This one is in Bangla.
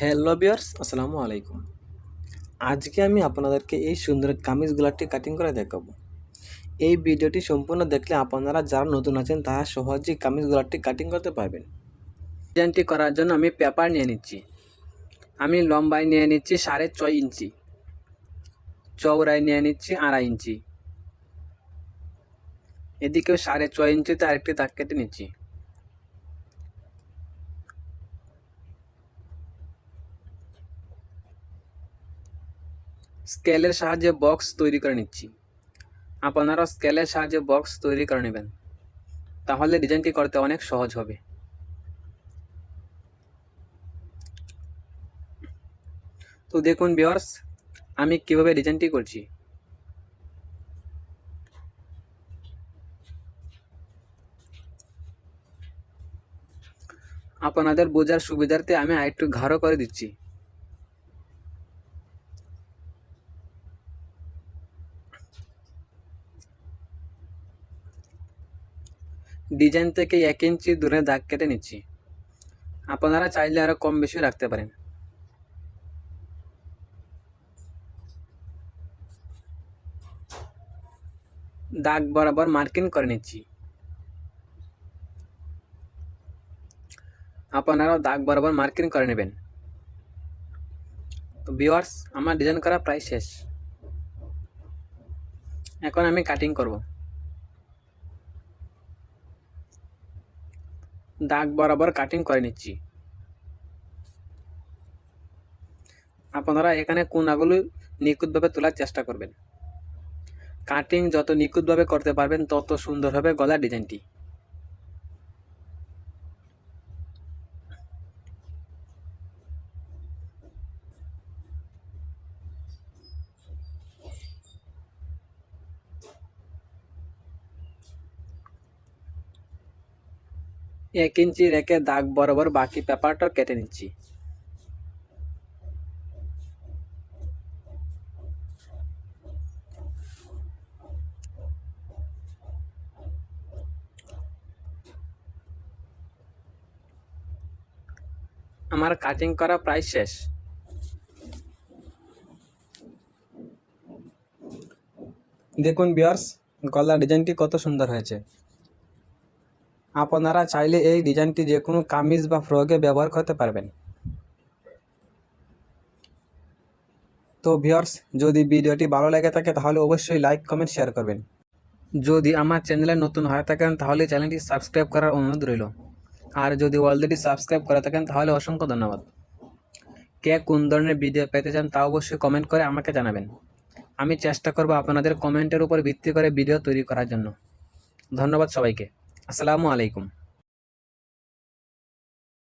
হ্যালো বিয়ার্স আসসালামু আলাইকুম। আজকে আমি আপনাদেরকে এই সুন্দর কামিজ গোলাপটি কাটিং করে দেখাবো। এই ভিডিওটি সম্পূর্ণ দেখলে আপনারা যারা নতুন আছেন, তারা সহজেই কামিজ গোলাপটি কাটিং করতে পারবেন। ডিজাইনটি করার জন্য আমি পেপার নিয়ে নিচ্ছি। আমি লম্বায় নিয়ে নিচ্ছি সাড়ে ছয় ইঞ্চি। চৌড়ায় নিয়ে নিচ্ছি আড়াই ইঞ্চি। এদিকেও সাড়ে ছয় ইঞ্চিতে আরেকটি দাগ কেটে নিচ্ছি। স্কেলের সাহায্যে বক্স তৈরি করে নিচ্ছি। আপনারা স্কেলের সাহায্যে বক্স তৈরি করে নেবেন। তাহলে ডিজাইনটি করতে অনেক সহজ হবে। তো দেখুন বিয়ার্স আমি কীভাবে ডিজাইনটি করছি। আপনাদের বোঝার সুবিধার্থে আমি আরেকটু ঘাড়ো করে দিচ্ছি। ডিজাইন থেকে এক ইঞ্চি দূরে দাগ কেটে নিচ্ছি। আপনারা চাইলে আরও কম বেশি রাখতে পারেন। দাগ বরাবর মার্কিং করে নিচ্ছি। আপনারাও দাগ বরাবর মার্কিং করে নেবেন। তো ভিওয়ার্স আমার ডিজাইন করা প্রায় শেষ। এখন আমি কাটিং করব। দাগ বরাবর কাটিং করে নিচ্ছি। আপনারা এখানে কোনাগুলো নিখুঁতভাবে তোলার চেষ্টা করবেন। কাটিং যত নিখুঁতভাবে করতে পারবেন, তত সুন্দর হবে গলার ডিজাইনটি এক ইঞ্চি রেখে দাগ বরাবর বাকি পেপারটা কেটে নিচ্ছি। আমার কাটিং করা প্রায় শেষ। দেখুন বিয়ার্স গলা ডিজাইনটি কত সুন্দর হয়েছে। আপনারা চাইলে এই ডিজাইনটি যে কোনো কামিজ বা ফ্রকে ব্যবহার করতে পারবেন। তো ভিউয়ার্স, যদি ভিডিওটি ভালো লেগে থাকে, তাহলে অবশ্যই লাইক, কমেন্ট, শেয়ার করবেন। যদি আমার চ্যানেলে নতুন হয়ে থাকেন, তাহলে চ্যানেলটি সাবস্ক্রাইব করার অনুরোধ রইল। আর যদি অলরেডি সাবস্ক্রাইব করে থাকেন, তাহলে অসংখ্য ধন্যবাদ। কে কোন ধরনের ভিডিও পেতে চান, তা অবশ্যই কমেন্ট করে আমাকে জানাবেন। আমি চেষ্টা করব আপনাদের কমেন্টের উপর ভিত্তি করে ভিডিও তৈরি করার জন্য। ধন্যবাদ সবাইকে। আসসালামু আলাইকুম।